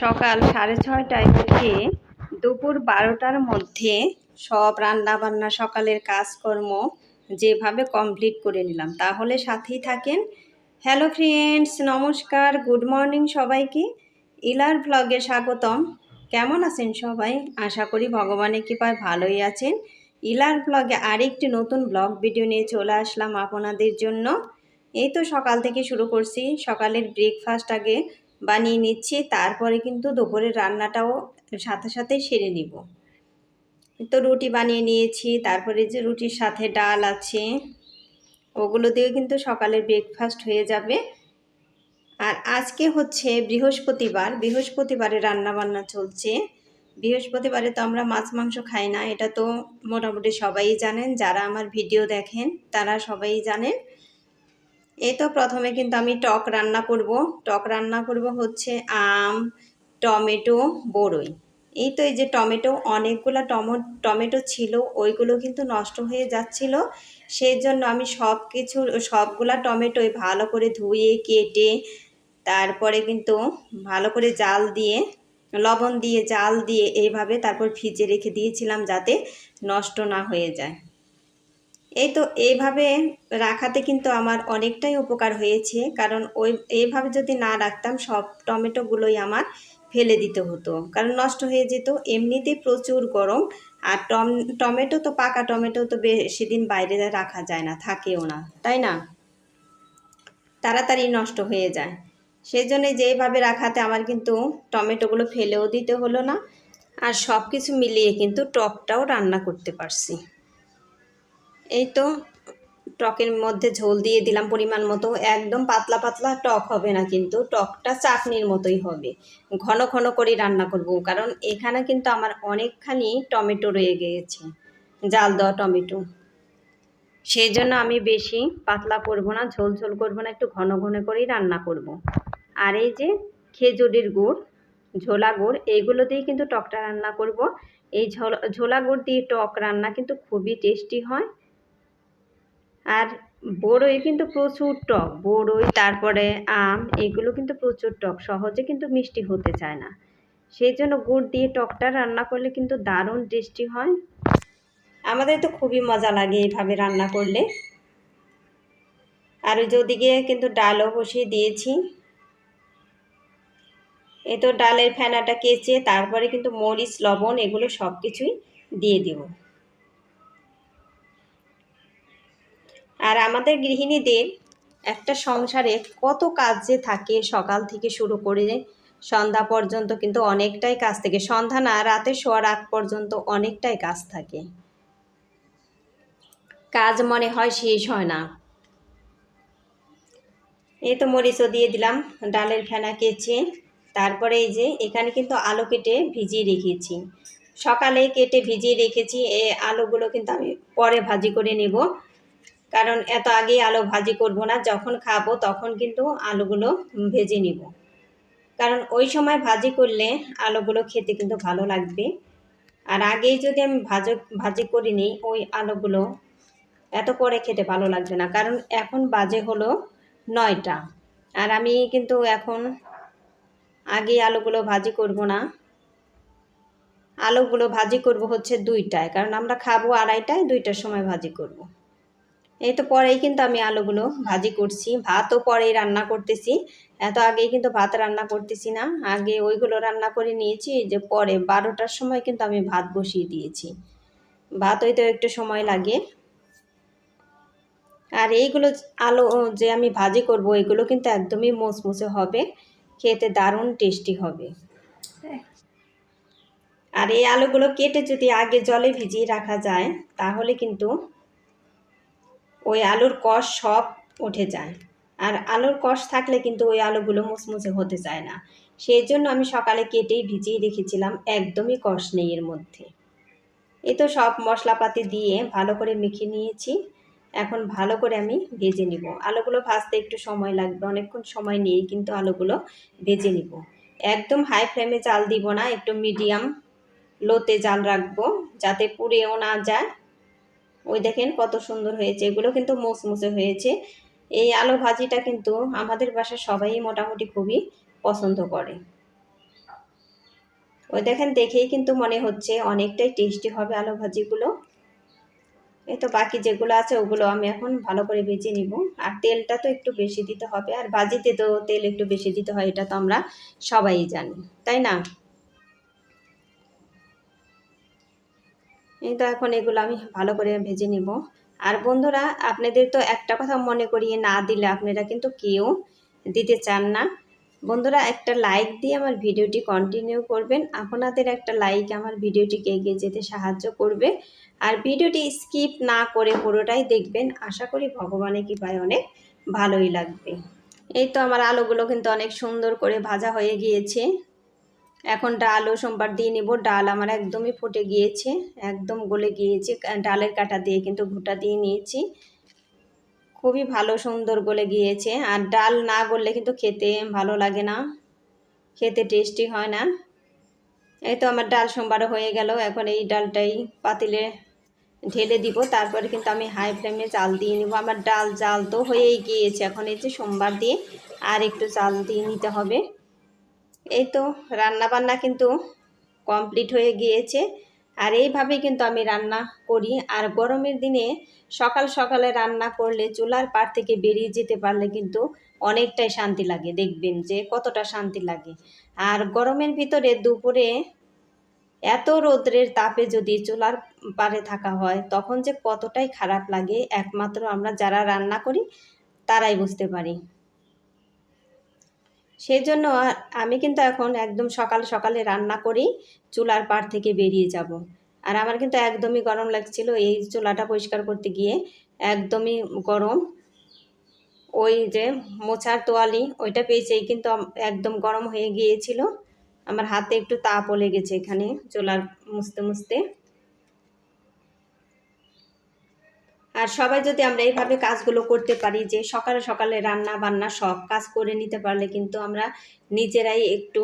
সকাল সাড়ে ছয়টায় থেকে দুপুর বারোটার মধ্যে সব রান্না বান্না সকালের কাজকর্ম যেভাবে কমপ্লিট করে নিলাম। তাহলে সাথেই থাকেন হ্যালো ফ্রেন্ডস নমস্কার গুড মর্নিং সবাইকে। ইলার ব্লগে স্বাগতম। কেমন আছেন সবাই? আশা করি ভগবানের কৃপায় ভালোই আছেন। ইলার ব্লগে আরেকটি নতুন ব্লগ ভিডিও নিয়ে চলে আসলাম আপনাদের জন্য। এই তো সকাল থেকে শুরু করছি। সকালের ব্রেকফাস্ট আগে বানিয়ে নিচ্ছি, তারপরে কিন্তু দুপুরের রান্নাটাও সাথে সাথে সেরে নিব। তো রুটি বানিয়ে নিয়েছি, তারপরে যে রুটির সাথে ডাল আছে, ওগুলো দিয়ে কিন্তু সকালের ব্রেকফাস্ট হয়ে যাবে। আর আজকে হচ্ছে বৃহস্পতিবার, বৃহস্পতিবারে রান্না বান্না চলছে। বৃহস্পতিবারে তো আমরা মাছ মাংস খাই না, এটা তো মোটামুটি সবাই জানেন। যারা আমার ভিডিও দেখেন, তারা সবাই জানেন। এই তো প্রথমে কিন্তু আমি টক রান্না করব। টক রান্না করব হচ্ছে আম, টমেটো বড়ই এই তো এই যে টমেটো, অনেকগুলো টমো টমেটো ছিল, ওইগুলো কিন্তু নষ্ট হয়ে যাচ্ছিল। সেই জন্য আমি সব কিছু সবগুলা টমেটোই ভালো করে ধুয়ে, কেটে, তারপরে কিন্তু ভালো করে জাল দিয়ে, লবণ দিয়ে জাল দিয়ে এইভাবে তারপর ফ্রিজে রেখে দিয়েছিলাম যাতে নষ্ট না হয়ে যায়। এই তো এইভাবে রাখাতে কিন্তু আমার অনেকটাই উপকার হয়েছে। কারণ ওই, এইভাবে যদি না রাখতাম সব টমেটোগুলোই আমার ফেলে দিতে হতো। কারণ নষ্ট হয়ে যেত। এমনিতেই প্রচুর গরম। আর টম, টমেটো তো পাকা টমেটো তো বেশি দিন বাইরে রাখা যায় না, থাকেও না। তাই না? তাড়াতাড়ি নষ্ট হয়ে যায়। সেই জন্যে যেইভাবে রাখাতে আমার কিন্তু টমেটোগুলো ফেলেও দিতে হলো না। আর সব কিছু মিলিয়ে কিন্তু টকটাও রান্না করতে পারছি। এই তো টকের মধ্যে ঝোল দিয়ে দিলাম পরিমাণ মতো। একদম পাতলা পাতলা টক হবে না কিন্তু, টকটা চাটনির মতোই হবে। ঘন ঘন করে রান্না করব, কারণ এখানে কিন্তু আমার অনেকখানি টমেটো রয়ে গিয়েছে। জাল দেওয়া টমেটো। সেই জন্য আমি বেশি পাতলা করব না, ঝোল ঝোল করব না, একটু ঘন ঘন করেই রান্না করব। আর এই যে খেজুরির গুড়, ঝোলা গুড় এইগুলো দিয়ে কিন্তু টকটা রান্না করব। এই ঝোলা গুড় দিয়ে টক রান্না কিন্তু খুবই টেস্টি হয়। আর বড়ই কিন্তু প্রচুর টক, বড়ই, তারপরে আম, এগুলো কিন্তু প্রচুর টক, সহজে কিন্তু মিষ্টি হতে চায় না। সেই জন্য গুড় দিয়ে টকটা রান্না করলে কিন্তু দারুণ টেস্টি হয়। আমাদের তো খুবই মজা লাগে এইভাবে রান্না করলে। আর ওই ওদিকে কিন্তু ডালও বসিয়ে দিয়েছি। এ তো ডালের ফেনাটা কেচে, তারপরে কিন্তু মরিচ, লবণ, এগুলো সব কিছুই দিয়ে দেবো। আর আমাদের গৃহিণীদের একটা সংসারে কত কাজ যে থাকে সকাল থেকে শুরু করে সন্ধ্যা পর্যন্ত কিন্তু অনেকটাই কাজ থাকে। সন্ধ্যা না, রাতে শোয়ার আগ পর্যন্ত অনেকটাই কাজ থাকে। কাজ মনে হয় শেষ হয় না। এই তো মরিচও দিয়ে দিলাম, ডালের ফেনা কেচে, তারপরে এই যে এখানে কিন্তু আলু কেটে ভিজিয়ে রেখেছি। সকালে কেটে ভিজিয়ে রেখেছি এই আলুগুলো কিন্তু আমি পরে ভাজি করে নেব। কারণ এত আগেই আলু ভাজি করব না, যখন খাব তখন কিন্তু আলুগুলো ভেজে নিব। কারণ ওই সময় ভাজি করলে আলুগুলো খেতে কিন্তু ভালো লাগবে। আর আগেই যদি আমি ভাজ, ভাজি করি নিই, ওই আলুগুলো এত পরে খেতে ভালো লাগবে না। কারণ এখন বাজে হলো নয়টা। আর আমি কিন্তু এখন আগে আলুগুলো ভাজি করব না। আলুগুলো ভাজি করব হচ্ছে দুইটায়। কারণ আমরা খাব আড়াইটায়, দুইটার সময় ভাজি করব। এই তো পরেই কিন্তু আমি আলুগুলো ভাজি করছি। ভাতও পরেই রান্না করতেছি। এত আগেই কিন্তু ভাত রান্না করতেছি না। আগে ওইগুলো রান্না করে নিয়েছি যে পরে বারোটার সময় কিন্তু আমি ভাত বসিয়ে দিয়েছি। ভাত হইতে একটু সময় লাগে। আর এইগুলো আলু যে আমি ভাজি করব, এগুলো কিন্তু একদমই মোচমুচে হবে। খেতে দারুণ টেস্টি হবে। আর এই আলুগুলো কেটে যদি আগে জলে ভিজিয়ে রাখা যায়, তাহলে কিন্তু ওই আলুর কষ সব উঠে যায়। আর আলুর কষ থাকলে কিন্তু ওই আলুগুলো মুচমুচে হতে চায় না। সেই জন্য আমি সকালে কেটেই ভিজিয়ে রেখেছিলাম, একদমই কষ নেই এর মধ্যে। এ তো সব মশলাপাতি দিয়ে ভালো করে মেখে নিয়েছি। এখন ভালো করে আমি ভেজে নিব। আলুগুলো ভাজতে একটু সময় লাগবে, অনেকক্ষণ সময় নিয়ে কিন্তু আলুগুলো ভেজে নিব। একদম হাই ফ্লেমে জাল দিব না, একটু মিডিয়াম লোতে জাল রাখব, যাতে পুড়েও না যায়। ওই দেখেন কত সুন্দর হয়েছে। এগুলো কিন্তু মুচমুচে হয়েছে। এই আলু ভাজিটা কিন্তু আমাদের বাসায় সবাই মোটামুটি খুবই পছন্দ করে। ওই দেখেন, দেখেই কিন্তু মনে হচ্ছে অনেকটাই টেস্টি হবে আলু ভাজিগুলো। এই তো বাকি যেগুলো আছে, ওগুলো আমি এখন ভালো করে ভেজে নিব। আর তেলটা তো একটু বেশি দিতে হবে। আর ভাজিতে তো তেল একটু বেশি দিতে হয়, এটা তো আমরা সবাই জানি। তাই না? তো এখন এগুলো আমি ভালো করে ভেজে নিব। আর বন্ধুরা, আপনাদের তো একটা কথা মনে করিয়ে না দিলে আপনারা কিন্তু কেউ দিতে চান না। বন্ধুরা, একটা লাইক দিয়ে আমার ভিডিওটি কন্টিনিউ করবেন। আপনাদের একটা লাইক আমার ভিডিওটিকে এগিয়ে যেতে সাহায্য করবে। আর ভিডিওটি স্কিপ না করে পুরোটাই দেখবেন। আশা করি ভগবানের কৃপায় অনেক ভালোই লাগবে। এই তো আমার আলুগুলো কিন্তু অনেক সুন্দর করে ভাজা হয়ে গিয়েছে। এখন ডাল ও সোমবার দিয়ে নেব। ডাল আমার একদমই ফুটে গিয়েছে, একদম গলে গিয়েছে। ডালের কাটা দিয়ে কিন্তু ঘুটা দিয়ে নিয়েছি। খুবই ভালো সুন্দর গলে গিয়েছে। আর ডাল না গললে কিন্তু খেতে ভালো লাগে না, খেতে টেস্টি হয় না। এই তো আমার ডাল সোমবারও হয়ে গেল। এখন এই ডালটাই পাতিলে ঢেলে দিব। তারপরে কিন্তু আমি হাই ফ্লেমে চাল দিয়ে নিব। আমার ডাল জাল তো হয়েই গিয়েছে। এখন এই যে সোমবার দিয়ে আর একটু চাল দিয়ে নিতে হবে। এই তো রান্না বান্না কিন্তু কমপ্লিট হয়ে গিয়েছে। আর এইভাবেই কিন্তু আমি রান্না করি। আর গরমের দিনে সকাল সকালে রান্না করলে চুলার পার থেকে বেরিয়ে যেতে পারলে কিন্তু অনেকটাই শান্তি লাগে, দেখবেন যে কতটা শান্তি লাগে। আর গরমের ভিতরে দুপুরে এত রৌদ্রের তাপে যদি চুলার পারে থাকা হয়, তখন যে কতটাই খারাপ লাগে, একমাত্র আমরা যারা রান্না করি, তারাই বুঝতে পারি। সেই জন্য আমি কিন্তু এখন একদম সকাল সকালে রান্না করি, চুলার পাড় থেকে বেরিয়ে যাব। আর আমার কিন্তু একদমই গরম লাগছিল, এই চুলাটা পরিষ্কার করতে গিয়ে একদমই গরম। ওই যে মোছার তোয়ালি, ওইটা পেয়েছেই কিন্তু একদম গরম হয়ে গিয়েছিল। আমার হাতে একটু তাপও লেগেছে এখানে চুলার মুছতে মুছতে। আর সবাই যদি আমরা এইভাবে কাজগুলো করতে পারি যে সকালে সকালে রান্না বান্না সব কাজ করে নিতে পারলে কিন্তু আমরা নিজেরাই একটু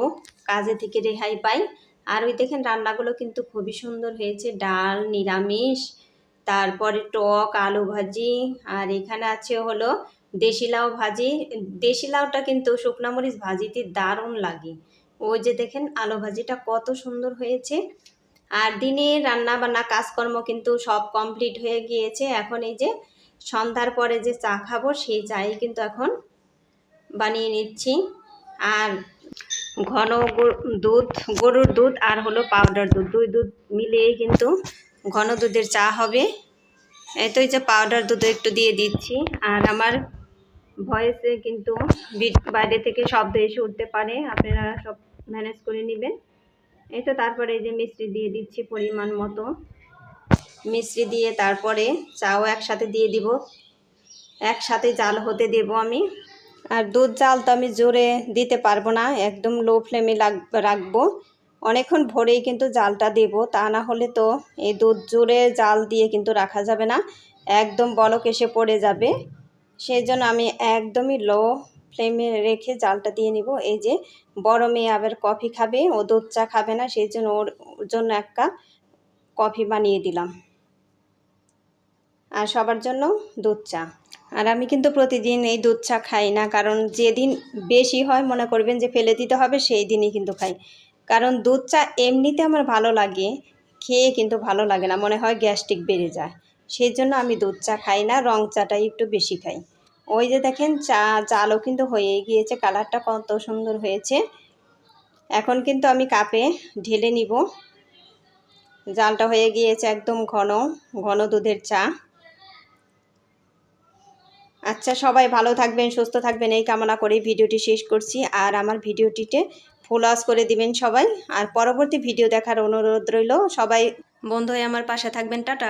কাজে থেকে রেহাই পাই। আর ওই দেখেন রান্নাগুলো কিন্তু খুবই সুন্দর হয়েছে। ডাল, নিরামিষ, তারপরে টক, আলু ভাজি, আর এখানে আছে হলো দেশি লাউ ভাজি। দেশি লাউটা কিন্তু শুকনা মরিচ ভাজিতে দারুণ লাগে। ওই যে দেখেন আলু ভাজিটা কত সুন্দর হয়েছে। আর দিনে রান্না বান্না কাজকর্ম কিন্তু সব কমপ্লিট হয়ে গিয়েছে। এখন এই যে সন্ধ্যার পরে যে চা খাব, সেই চাই কিন্তু এখন বানিয়ে নিচ্ছি। আর ঘন দুধ, গরুর দুধ আর হলো পাউডার দুধ। দুই দুধ মিলিয়েই কিন্তু ঘন দুধের চা হবে। এই তো এই যে পাউডার দুধ একটু দিয়ে দিচ্ছি। আর আমার ভয়েসে কিন্তু বাইরে থেকে শব্দ এসে উঠতে পারে। আপনারা সব ম্যানেজ করে নেবেন। এই তো তারপরে এই যে মিষ্টি দিয়ে দিচ্ছি পরিমাণ মতো। মিষ্টি দিয়ে তারপরে চাও একসাথে দিয়ে দিব। একসাথে জাল হতে দেব আমি। আর দুধ জাল তো আমি জোরে দিতে পারব না, একদম লো ফ্লেমে রাখব। অনেকক্ষণ ভরেই কিন্তু জালটা দেব, তা না হলে তো এই দুধ জোরে জাল দিয়ে কিন্তু রাখা যাবে না। একদম বলক এসে পড়ে যাবে। সেই জন্য আমি একদমই লো ফ্লেমে রেখে জালটা দিয়ে নিব। এই যে বড় মেয়ে আবার কফি খাবে, ও দুধ চা খাবে না, সেই জন্য ওর জন্য এক কাপ কফি বানিয়ে দিলাম। আর সবার জন্য দুধ চা। আর আমি কিন্তু প্রতিদিন এই দুধ চা খাই না, কারণ যেদিন বেশি হয় মনে করবেন যে ফেলে দিতে হবে, সেই দিনই কিন্তু খাই। কারণ দুধ চা এমনিতে আমার ভালো লাগে, খেয়ে কিন্তু ভালো লাগে না, মনে হয় গ্যাস্ট্রিক বেড়ে যায়। সেই জন্য আমি দুধ চা খাই না, রং চাটাই একটু বেশি খাই। ওই যে দেখেন, চা, চালও কিন্তু হয়ে গিয়েছে, কালারটা কত সুন্দর হয়েছে। এখন কিন্তু আমি কাপে ঢেলে নিব। জালটা হয়ে গিয়েছে একদম ঘন ঘন দুধের চা। আচ্ছা সবাই ভালো থাকবেন, সুস্থ থাকবেন, এই কামনা করে ভিডিওটি শেষ করছি। আর আমার ভিডিওটিতে ফুল ওয়াশ করে দিবেন সবাই। আর পরবর্তী ভিডিও দেখার অনুরোধ রইল, সবাই বন্ধু হয়ে আমার পাশে থাকবেন, টাটা।